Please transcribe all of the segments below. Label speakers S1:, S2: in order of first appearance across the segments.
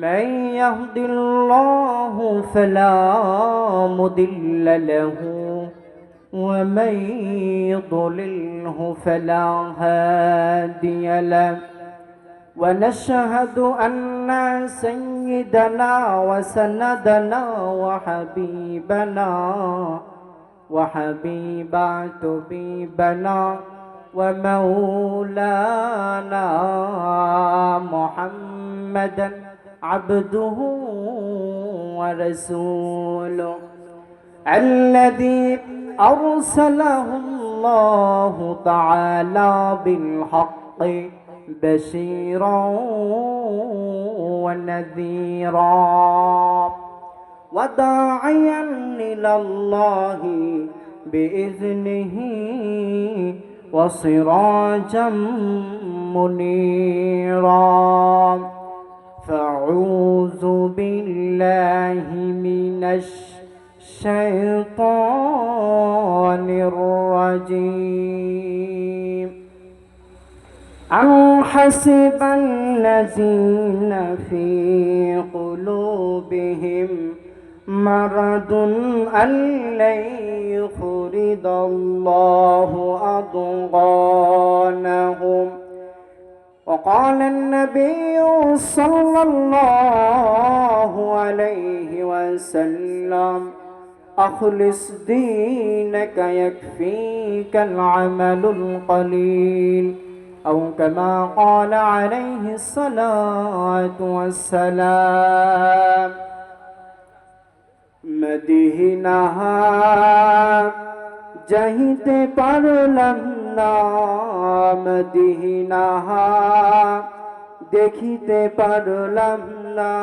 S1: من يهد الله فلا مضل له ومن يضلله فلا هادي له. ونشهد أن سيدنا وسندنا وحبيبنا وحبيب طبيبنا ومولانا محمدا عبده ورسوله الذي أرسله الله تعالى بالحق بشيرا ونذيرا وداعيا إلى الله بإذنه وسراجا منيرا فأعوذ بالله من الشيطان الرجيم. أم حسب الذين في قلوبهم مرض أن لن يخرج الله أضغانهم وقال النبي صلى الله عليه وسلم أخلص دينك يكفيك العمل القليل أو كما قال عليه الصلاة والسلام মদিনাহা যাইতে পারলাম না মদিনাহা দেখিতে পারলাম না।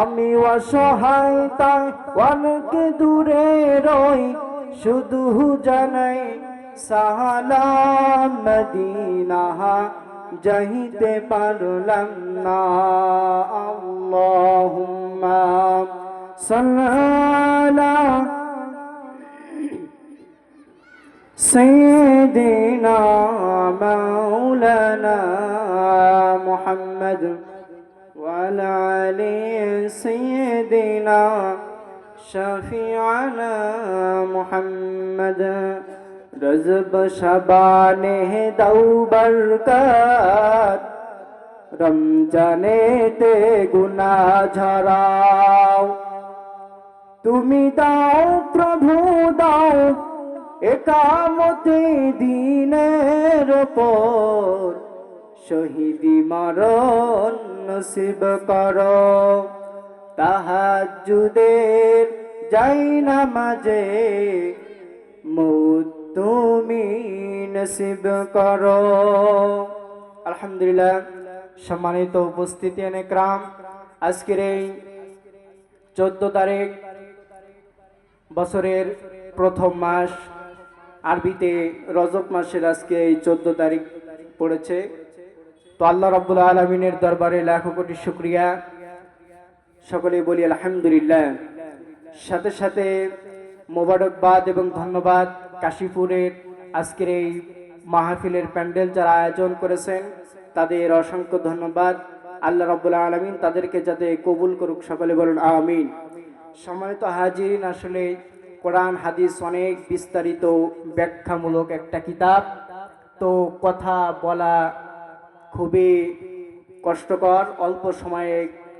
S1: আমি অসহায়, তাই অনেক দূরে রই, শুধু জানাই সালাম মদিনাহা যাইতে পারলাম না। আল্লাহুম্মা সাল্লাল্লা سيدنا مولانا محمد وعلى آل سيدنا شفيعنا محمد রজব শাবানে দাও বরকত রমজানেতে গুনা ঝরাও তুমি দাও প্রভু দাও একামতে দিনের পর শহীদি মরণ নসিব করো। তাহাজুদের যাই নামাজে মুদ তুমি নসিব করো। আলহামদুলিল্লাহ, সম্মানিত উপস্থিতি ক্রাম, আজকের এই চোদ্দ তারিখ বছরের প্রথম মাস আরবিতে রজব মাসের আজকে এই চোদ্দ তারিখ পড়েছে। তো আল্লাহ রব্বুল আলমিনের দরবারে লাখো কোটি শুক্রিয়া। সকলে বলি আলহামদুলিল্লাহ। সাথে সাথে মোবারকবাদ এবং ধন্যবাদ কাশীপুরের আজকের এই মাহফিলের প্যান্ডেল যারা আয়োজন করেছেন, তাদের অসংখ্য ধন্যবাদ। আল্লাহ রব্বুল আলমিন তাদেরকে যাতে কবুল করুক, সকলে বলুন আমিন। সময় তো হাজিরিন, আসলে কোরআন, হাদিস অনেক বিস্তারিত ব্যাখ্যামূলক একটা কিতাব। তো কথা বলা খুবই কষ্টকর, অল্প সময়ে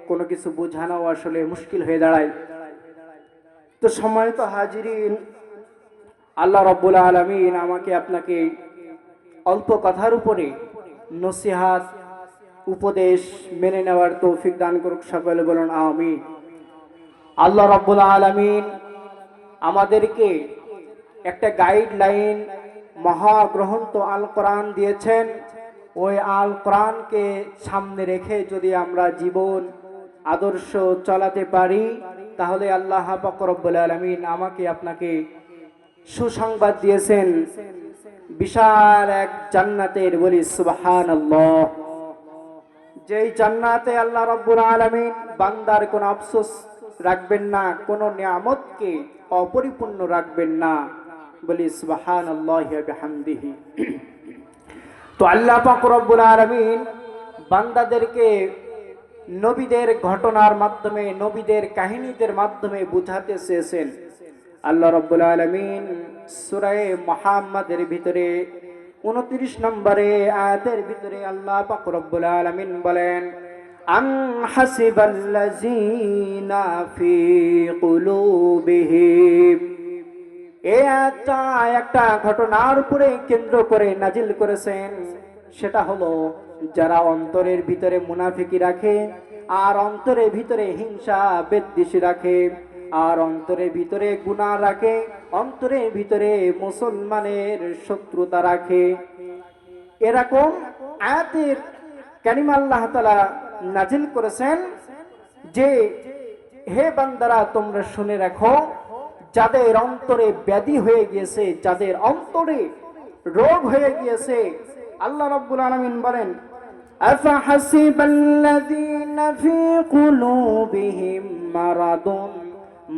S1: কোনো কিছু বোঝানো আসলে মুশকিল হয়ে দাঁড়ায়। তো সময় তো হাজিরিন, আল্লাহ রব্বুল আলমিন আমাকে আপনাকে অল্প কথার উপরে নসিহাত, উপদেশ মেনে নেওয়ার তৌফিক দান করুক সকলে বলুন আমি আল্লাহ রব্বুল আলমিন আমাদেরকে একটা গাইডলাইন মহাগ্রন্থ আল কোরআন দিয়েছেন। ওই আল কোরআনকে সামনে রেখে যদি আমরা জীবন, আদর্শ চালাতে পারি, তাহলে আল্লাহ পাক রব্বুল আলামিন আমাকে আপনাকে সুসংবাদ দিয়েছেন। বিশাল এক জান্নাতের বলি, সুবহানাল্লাহ। যেই জান্নাতে আল্লাহ রব্বুল আলামিন বান্দার কোনো আফসোস রাখবেন না, কোনো নিয়ামতকে অপরিপূর্ণ রাখবেন না। বলি, সুবহানাল্লাহি ওয়া বিহামদিহি। তো আল্লাহ পাক রব্বুল আলামিন বান্দাদেরকে নবীদের ঘটনার মাধ্যমে, নবীদের কাহিনীদের মাধ্যমে বুঝাতে চেয়েছেন। আল্লাহ রব্বুল আলামিন সূরা মুহাম্মাদের ভিতরে উনত্রিশ নম্বরে আয়াতের ভিতরে আল্লাহ পাক রব্বুল আলামিন বলেন আম হাসিবাল্লাযীনা ফি কুলুবিহিম এই একটা একটা ঘটনার উপরে কেন্দ্র করে নাজিল করেছেন। সেটা হলো, যারা অন্তরের ভিতরে মুনাফিকি রাখে আর অন্তরের ভিতরে হিংসা, বেদ্বেষী রাখে, আর অন্তরের ভিতরে গুণা রাখে, অন্তরের ভিতরে মুসলমানের শত্রুতা রাখে। এরকম আয়াতের কারিমা আল্লাহ তালা নাজিল করেছেন যে হে বান্দারা তোমরা শুনে রাখো যাদের অন্তরে ব্যাধি হয়ে গিয়েছে যাদের অন্তরে রোগ হয়ে গিয়েছে আল্লাহ রাব্বুল আলামিন বলেন أفحسب الذين في قلوبهم مرض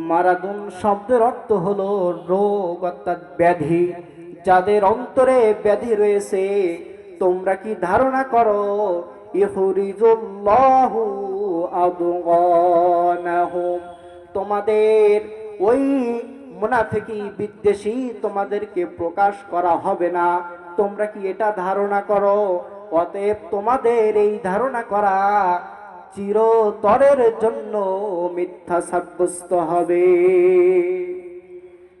S1: মারাদুন শব্দের অর্থ হলো রোগ অর্থাৎ ব্যাধি যাদের অন্তরে ব্যাধি রয়েছে তোমরা কি ধারণা করো ইহরিজুল্লাহু তোমাদের ওই মুনাফিকি বিদ্বেষী তোমাদেরকে প্রকাশ করা হবে না। তোমরা কি এটা ধারণা করো? অতএব তোমাদের এই ধারণা করা চিরতরের জন্য মিথ্যা সাব্যস্ত হবে।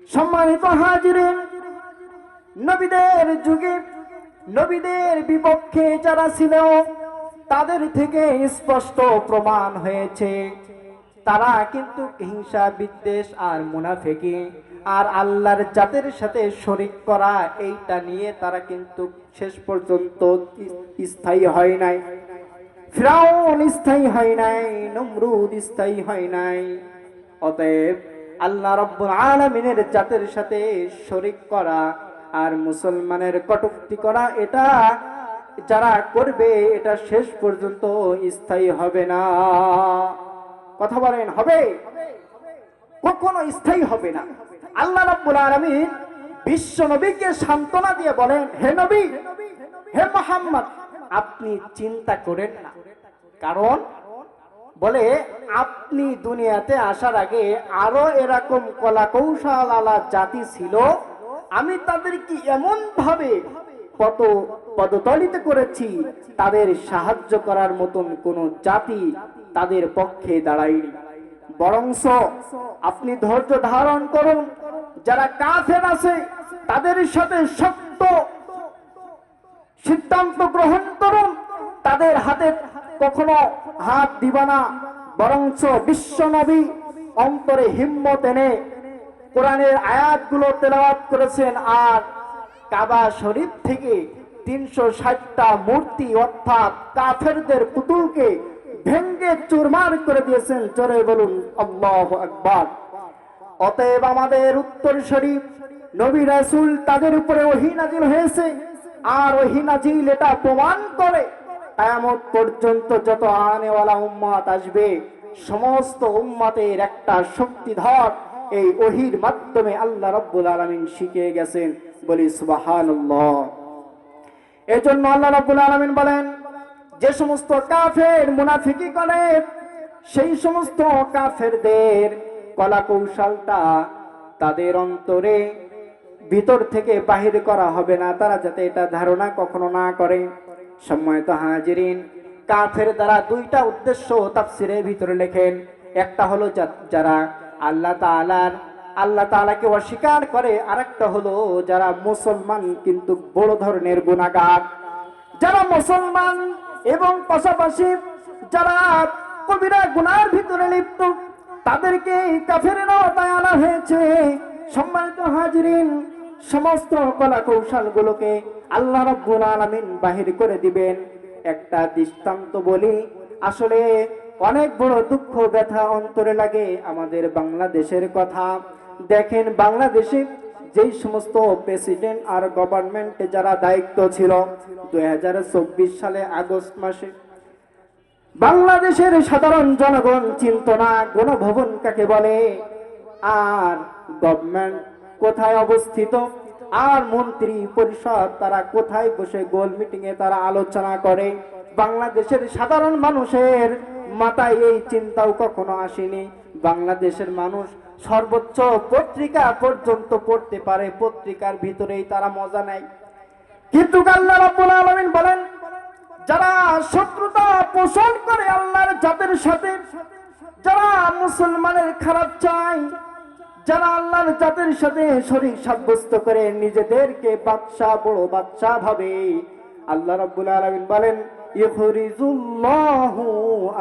S1: সম্মানিত হাজিরেন, নবীদের যুগে নবীদের বিপক্ষে যারা ছিল তাদের থেকে স্পষ্ট প্রমাণ হয়েছে। তারা কিন্তু হিংসা, বিদ্বেষ আর মুনাফেকি আর আল্লাহর জাতের সাথে শরিক করা এইটা নিয়ে তারা কিন্তু শেষ পর্যন্ত স্থায়ী হয় নাই। ফ্রাউন স্থায়ী হয় নাই, নমরুদ স্থায়ী হয় নাই। অতএব আল্লাহ রব্বুল আলমিনের জাতের সাথে শরিক করা আর মুসলমানের কটুক্তি করা এটা যারা করবে, এটা শেষ পর্যন্ত স্থায়ী হবে না। কথা বলেন, হবে? কখনো স্থায়ী হবে না। আল্লাহ রাব্বুল আলামিন বিশ্ব নবীকে সান্ত্বনা দিয়ে বলেন, হে নবী, হে মোহাম্মদ, আপনি চিন্তা করেন না। কারণ, বলে, আপনি দুনিয়াতে আসার আগে আরও এরকম কলা কৌশল আলা জাতি ছিল। আমি তাদেরকে এমন ভাবে পদ পদতলিত করেছি, তাদের সাহায্য করার মতন কোন জাতি তাদের পক্ষে দাঁড়ায়নি। বরংস আপনি ধৈর্য ধারণ করুন, যারা কাফের আছে, তাদের সাথে শক্ত সিদ্ধান্ত গ্রহণ করুন। তাদের হাতে কখনো হাত দিবানা বরঞ্চ বিশ্ব নবী অন্তরে হিম্মত এনে কোরআনের আয়াতগুলো তেলাওয়াত করেছেন, আর কাবা শরীফ থেকে তিনশো ষাটটা মূর্তি অর্থাৎ কাফেরদের পুতুলকে ভেঙ্গে চুরমার করে দিয়েছেন। জোরে বলুন, আল্লাহ আকবার। অতএব আমাদের উত্তর শরীফ, নবী রাসূল তাদের উপরে ওহী নাজিল হয়েছে। আর ওহী নাজিল এটা প্রমাণ করে, কিয়ামত পর্যন্ত যত আনেওয়ালা উম্মাত আসবে, সমস্ত উম্মাতের একটা শক্তিধর এই ওহির মাধ্যমে আল্লাহ রাব্বুল আলামিন শিখে গেছেন। বলি, সুবহানাল্লাহ। এজন্য আল্লাহ রাব্বুল আলামিন বলেন, যে সমস্ত কাফের মুনাফিকি করে, সেই সমস্ত কাফেরদের কলা কৌশলটা তাদের অন্তরে ভিতর থেকে বাহির করা হবে না, তারা যাতে এটা ধারণা কখনো না করে। সম্মানিত হাজিরিন, কাফের দ্বারা দুইটা উদ্দেশ্য তাফসিরের ভিতরে লেখেন। একটা হলো যারা আল্লাহ তাআলার আল্লাহ তাআলাকে অস্বীকার করে, আরেকটা হলো যারা মুসলমান কিন্তু বড় ধরনের গুনাহগার। যারা মুসলমান এবং পাশাপাশি যারা কবিরা গুনার ভিতরে লিপ্ত, তাদেরকে আওতায় আনা হয়েছে। সম্মানিত হাজিরিন, সমস্ত কলা কৌশল গুলোকে আল্লাহ রব্বুল আলামিন বাহির করে দিবেন। একটা দৃষ্টান্ত বলি, আসলে অনেক বড় দুঃখ, ব্যথা, অন্তরে লাগে আমাদের বাংলাদেশের কথা। দেখেন বাংলাদেশে যেই সমস্ত প্রেসিডেন্ট আর গভর্নমেন্টে যারা দায়িত্ব ছিল দু হাজার চব্বিশ সালে আগস্ট মাসে, বাংলাদেশের সাধারণ জনগণ চিন্তনা গণভবন কাকে বলে? আর গভর্নমেন্ট কোথায় অবস্থিত? আর মন্ত্রী পরিষদ তারা কোথায় বসে গোল মিটিং এ তারা আলোচনা করে? বাংলাদেশের সাধারণ মানুষের মাথায় এই চিন্তাও কখনো আসেনি। বাংলাদেশের মানুষ সর্বোচ্চ পত্রিকা পর্যন্ত পড়তে পারে, পত্রিকার ভিতরেই তারা মজা নেয়। কিন্তু আল্লাহ রাব্বুল আলামিন বলেন, যারা শত্রুতা পোষণ করে আল্লাহর জাতের সাথে, যারা মুসলমানের খারাপ চায়, যারা আল্লাহর জাতের সাথে শরীর সাব্যস্ত করে নিজেদেরকে বাদশা বড় বাদশা ভাবে, আল্লাহ রাব্বুল আলামিন বলেন ইখরিজুল্লাহু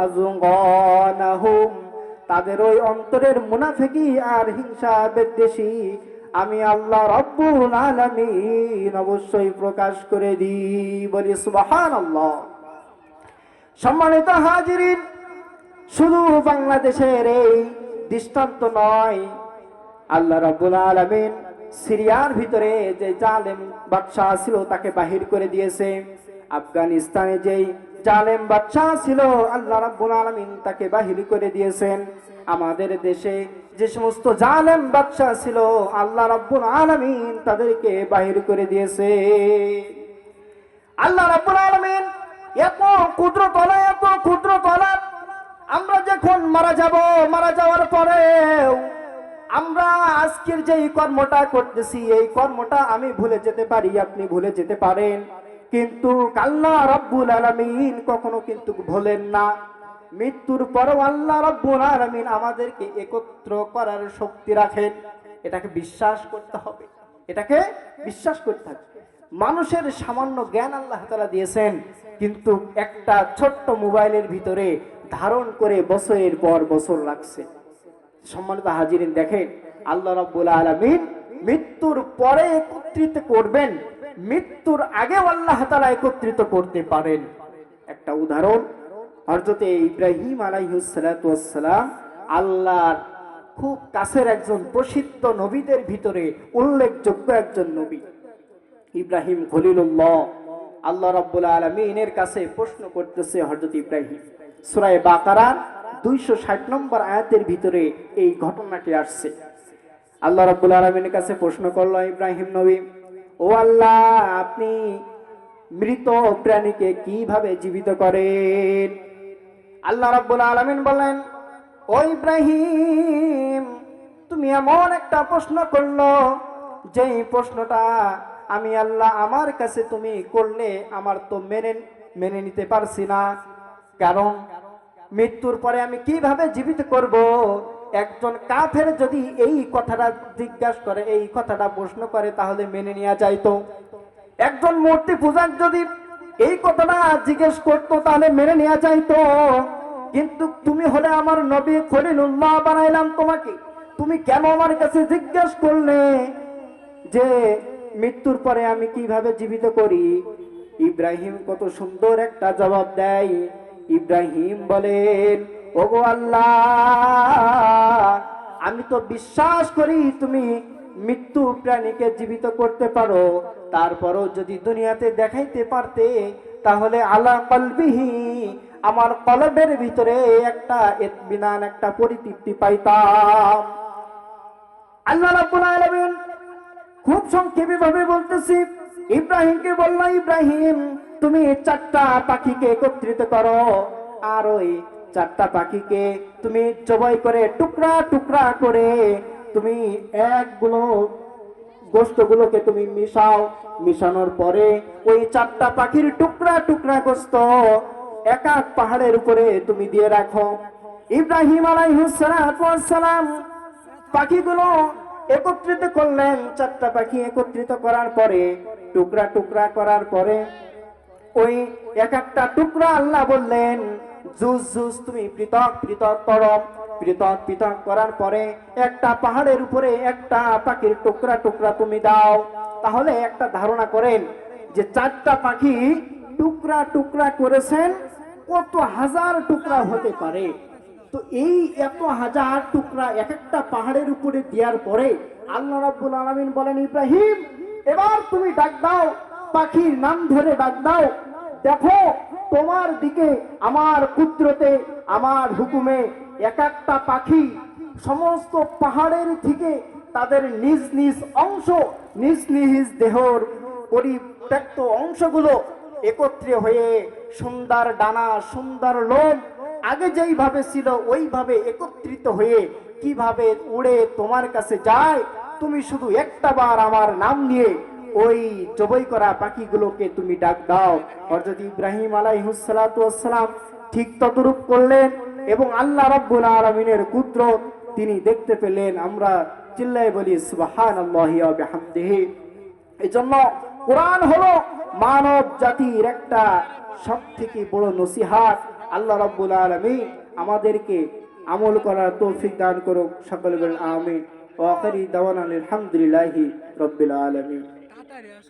S1: আযগানাহুম তাদের ওই অন্তরের মুনাফিকি আর হিংসা বিদ্বেষী। আমি আল্লাহ রব্বুল আলামিন অবশ্যই প্রকাশ করে দিই, বলি সুবহানাল্লাহ। সম্মানিত হাজিরিন, শুধু বাংলাদেশের এই দৃষ্টান্ত নয়, আল্লাহ রাব্বুল আলামিন সিরিয়ার ভিতরে যে জালেম বাদশাহ ছিল তাকে বাহির করে দিয়েছে। আফগানিস্তানে যেই জালেম বাদশাহ ছিল, আল্লাহ রাব্বুল আলামিন তাকে বাহির করে দিয়েছেন। আমাদের দেশে যে সমস্ত জালেম বাদশাহ ছিল, আল্লাহ রাব্বুল আলামিন তাদেরকে বাহির করে দিয়েছে। আল্লাহ রাব্বুল আলামিন এত ক্ষুদ্র তলা এত ক্ষুদ্র তলা আমরা যখন মারা যাব, মারা যাওয়ার পরেও আমরা আজকের যে এই কর্মটা করতেছি, এই কর্মটা আমি ভুলে যেতে পারি, আপনি ভুলে যেতে পারেন। কিন্তু আল্লাহ রব্বুল আলামিন কখনো কিন্তু ভোলেন না। মৃত্যুর পরেও আল্লাহ রব্বুল আলামিন আমাদেরকে একত্র করার শক্তি রাখেন। এটাকে বিশ্বাস করতে হবে। এটাকে বিশ্বাস করতে হবে। মানুষের সামান্য জ্ঞান আল্লাহ তাআলা দিয়েছেন, কিন্তু একটা ছোট্ট মোবাইলের ভিতরে ধারণ করে বছরের পর বছর লাগছে। সম্মানিত হাজিরিন, দেখেন, আল্লাহ রব্বুল আলামিন মৃত্যুর পরে একত্রিত করবেন। মৃত্যুর আগেও আল্লাহ তাআলা একত্রিত করতে পারেন। একটা উদাহরণ, হযরতে ইব্রাহিম আলাইহিস আল্লাহর খুব কাছের একজন প্রসিদ্ধ নবীদের ভিতরে উল্লেখযোগ্য একজন নবী। ইব্রাহিম খলিলুল্লাহ আল্লাহ রাব্বুল আলামিনের কাছে প্রশ্ন করতেছে হরজত ইব্রাহিম, সূরা বাকারা 260 নম্বর আয়াতের ভিতরে এই ঘটনাটি আসছে। আল্লাহ রাব্বুল আলামিনের কাছে প্রশ্ন করল, ইব্রাহিম নবী ও আল্লাহ, আপনি মৃত প্রাণীকে কীভাবে জীবিত করেন? আল্লাহ রাব্বুল আলামিন বলেন, ও ইব্রাহিম, তুমি এমন একটা প্রশ্ন করল, যেই প্রশ্নটা আমি আল্লাহ আমার কাছে তুমি করলে আমার তো মেনে মেনে নিতে পারছি না। কারণ মৃত্যুর পরে আমি কীভাবে জীবিত করব? একজন কাফের যদি এই কথাটা জিজ্ঞাসা করে, এই কথাটা প্রশ্ন করে, তাহলে মেনে নেওয়া যাইতো একজন মূর্তি পূজার যদি এই কথাটা জিজ্ঞেস করতো, তাহলে মেনে নেওয়া যাইতো কিন্তু তুমি হলে আমার নবী খলিলুল্লাহ বানাইলাম তোমাকে। তুমি কেন আমার কাছে জিজ্ঞেস করলে যে মৃত্যুর পরে আমি কীভাবে জীবিত করি? ইব্রাহিম কত সুন্দর একটা জবাব দেয়। ইব্রাহিম বলেন ওগো আল্লাহ, আমি তো বিশ্বাস করি তুমি মৃত্যু প্রাণীকে জীবিত করতে পারো। তারপরও যদি দুনিয়াতে দেখাইতে পারতে, তাহলে আলা কলবিহি, আমার কলবের ভিতরে একটা ইতমিনান, একটা পরিতৃপ্তি পাইতাম। আল্লাহ রাব্বুল আলামিন খুব সংক্ষেপে ভাবে বলতেছি, ইব্রাহিমকে বলল, ইব্রাহিম, তুমি চারটা পাখিকে একত্রিত করো, আর ওই চারটা পাখিকে তুমি জবাই করে টুকরা টুকরা করে তুমি একগুলো গোস্তগুলোকে তুমি মিশাও। মিশানোর পরে ওই চারটা পাখির টুকরা টুকরা গোস্ত এক এক পাহাড়ের উপরে তুমি দিয়ে রাখো। ইব্রাহিম আলাইহিস সালাম পাখিগুলো একত্রিত করলেন। চারটা পাখি একত্রিত করার পরে, টুকরা টুকরা করার পরে ওই এক একটা টুকরা আল্লাহ বললেন জুস জুস, তুমি পৃথক পৃথক করো পৃথক পৃথক করার পরে একটা পাহাড়ের উপরে একটা পাখির টুকরা টুকরা তুমি দাও। তাহলে একটা ধারণা করেন যে চারটা পাখি টুকরা টুকরা করেছেন, কত হাজার টুকরা হতে পারে? তো এই এত হাজার টুকরা এক একটা পাহাড়ের উপরে দেওয়ার পরে আল্লাহ রাব্বুল আলামিন বলেন, ইব্রাহিম, এবার তুমি ডাক দাও, পাখির নাম ধরে ডাক দাও। দেখো, তোমার দিকে, আমার কুদরতে, আমার হুকুমে এক একটা পাখি সমস্ত পাহাড়ের থেকে তাদের নিজ নিজ অংশ, নিজ নিজ দেহর পরিত্যক্ত অংশগুলো একত্রে হয়ে সুন্দর ডানা, সুন্দর লোম, আগে যেইভাবে ছিল ওইভাবে একত্রিত হয়ে কীভাবে উড়ে তোমার কাছে যায়, তুমি শুধু একটা বার আমার নাম নিয়ে ওই জবই করা পাখিগুলোকে তুমি ডাক দাও। হযরত ইব্রাহিম আলাইহিসসালাম ঠিক ততরূপ করলেন এবং আল্লাহ রাব্বুল আলামিনের কুদরত তিনি দেখতে পেলেন। আমরা চিল্লাই বলি ওয়া বিহামদিহি। এজন্য কোরআন হলো মানব জাতির একটা সব থেকে বড় নসিহাত। আল্লাহ রাব্বুল আলামিন আমাদেরকে আমল করার তৌফিক দান করুক। সকলে আমিন। ওয়া আখিরি দাওয়ানা আলহামদুলিল্লাহি রাব্বিল আলামিন।
S2: comentarios.